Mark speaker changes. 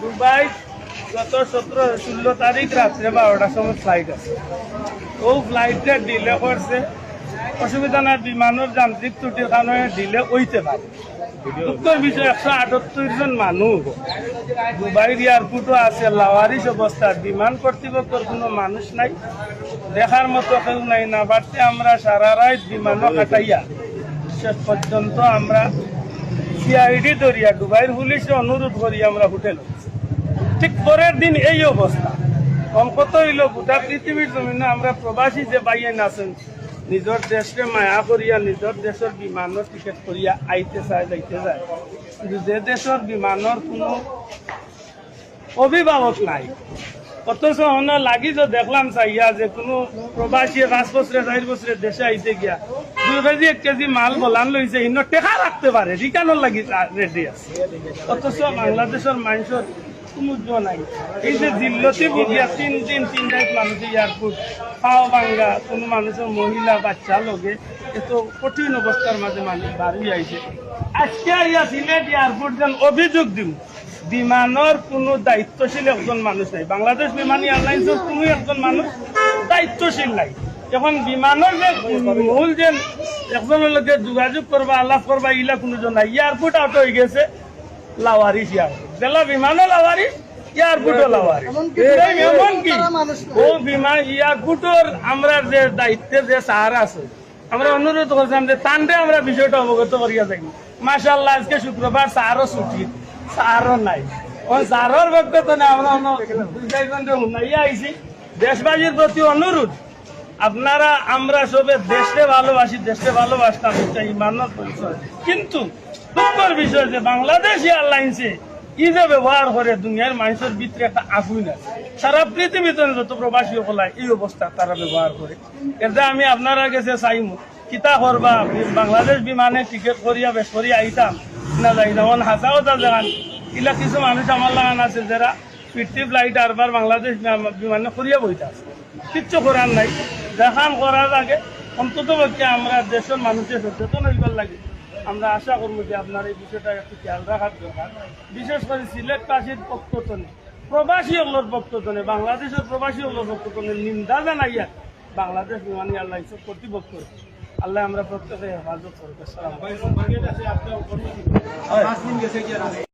Speaker 1: Dubai গত সতেরো ষোলো তারিখ রাত্রে বারোটার সময় ফ্লাইট আছে। ও ফ্লাইটে ডিলে করছে। অসুবিধা নাই বিমানের যান্ত্রিক ত্রুটির কারণে ডিলে হইতে পারে দুঃখের বিষয় একশো আটাত্তর জন মানুষ দুবাইয়ের এয়ারপোর্টও আছে লাওয়ারিস অবস্থা বিমান কর্তৃপক্ষের কোনো মানুষ নাই। দেখার মতো কেউ নাই। না বাড়তে আমরা সারা রাত বিমানও কাটাইয়া শেষ পর্যন্ত আমরা সিআইডি দরিয়া দুবাইয়ের পুলিশে অনুরোধ করি আমরা হোটেল ঠিক পরের দিন এই অবস্থা কম কত হইল গোটা পৃথিবীর জমিনে আমরা প্রবাসী যে বাইয়েন আছেন নিজের দেশকে মায়া করিয়া নিজের দেশের বিমানের টিকেট করিয়া আইতে চায় যাইতে যায়। কিন্তু যে দেশের বিমানের কোনো অভিভাবক নাই। অথচ অন্য লাগি যে দেখলাম চাইয়া যে কোনো প্রবাসী পাঁচ বছরে চার বছরে দেশে আইতে গিয়া। দুই কেজি, এক কেজি মাল বলান লইছে ইন্ন টেকা রাখতে পারে রিকানোর লাগি রেডি আছে। অথচ বাংলাদেশের মানুষের কোনো নাই। এই যে জিল্লতি বুঝিয়া তিন দিন, তিন রাত মানুষ এয়ারপোর্ট খাওয়া ভাঙ্গা, কোনো মানুষের মহিলা, বাচ্চা লগে এত কঠিন অবস্থার মাঝে মানুষ বাড়ি আইছে। আজকে আইয়া সিলেট এয়ারপোর্ট যেন অভিযোগ দিম। বিমানের কোনো দায়িত্বশীল একজন মানুষ নাই। বাংলাদেশ বিমান এয়ারলাইন্সের কোনো একজন মানুষ দায়িত্বশীল নাই। এখন বিমানের যে মূল যে একজনের লোকে যোগাযোগ করবা আলাপ করবা ইলা কোনো জন নাই। এয়ারপোর্ট আউট হয়ে গেছে। লাওয়ারিস এয়ারপোর্ট বেলা বিমানও লাওয়ারিস এয়ারপোর্টও লাওয়ারিস এমন কি ও বিমান এয়ারপোর্টের আমরা যে দায়িত্বের যে সাহারা আছে আমরা অনুরোধ করছিলাম যে তান্ডে আমরা বিষয়টা অবগত করিয়া যাই। মাসাল্লাহ আজকে শুক্রবার সারও ছুটি নাই। ও সারর ব্যক্তিত্ব না আমরা আইছি। দেশবাসীর প্রতি অনুরোধ আপনারা, আমরা সবে দেশে ভালোবাসি দেশে ভালোবাসতাম, এটা ইমানত কিন্তু দুঃখের বিষয় যে বাংলাদেশ এয়ারলাইন্সে ই যে ব্যবহার করে দুনিয়ার মানুষের ভিতরে একটা আগুন আছে। সারা পৃথিবীতে যত প্রবাসী হলাই এই অবস্থা তারা ব্যবহার করে। এটা আমি আপনারা কাছে চাইমু, কিতা করবা? বাংলাদেশ বিমানে টিকিট করিয়া বেশ করিয়া আইতাম। না যাই না, অন হাজার হাজার জাগান ইলা কিছু মানুষ আমার লাগান আছে যারা ফিফটি ফ্লাইট আরবার বাংলাদেশ বিমানে করিয়া বইতে আছে কিচ্ছু করার নাই। দেখান করার আগে অন্তত পক্ষে আমরা দেশের মানুষের সচেতন হইবার লাগে। আমরা আশা করব যে আপনার এই বিষয়টা একটু খেয়াল রাখার দরকার। বিশেষ করে সিলেটবাসীর পক্ষতনে প্রবাসী হলোর পক্ষতনে বাংলাদেশের প্রবাসী হলোর পক্ষতনে নিন্দা জানাইয়া বাংলাদেশ বিমানী আল্লাহ এয়ারলাইন্সের কর্তৃপক্ষ আল্লাহ আমরা প্রত্যেকে হেফাজত করব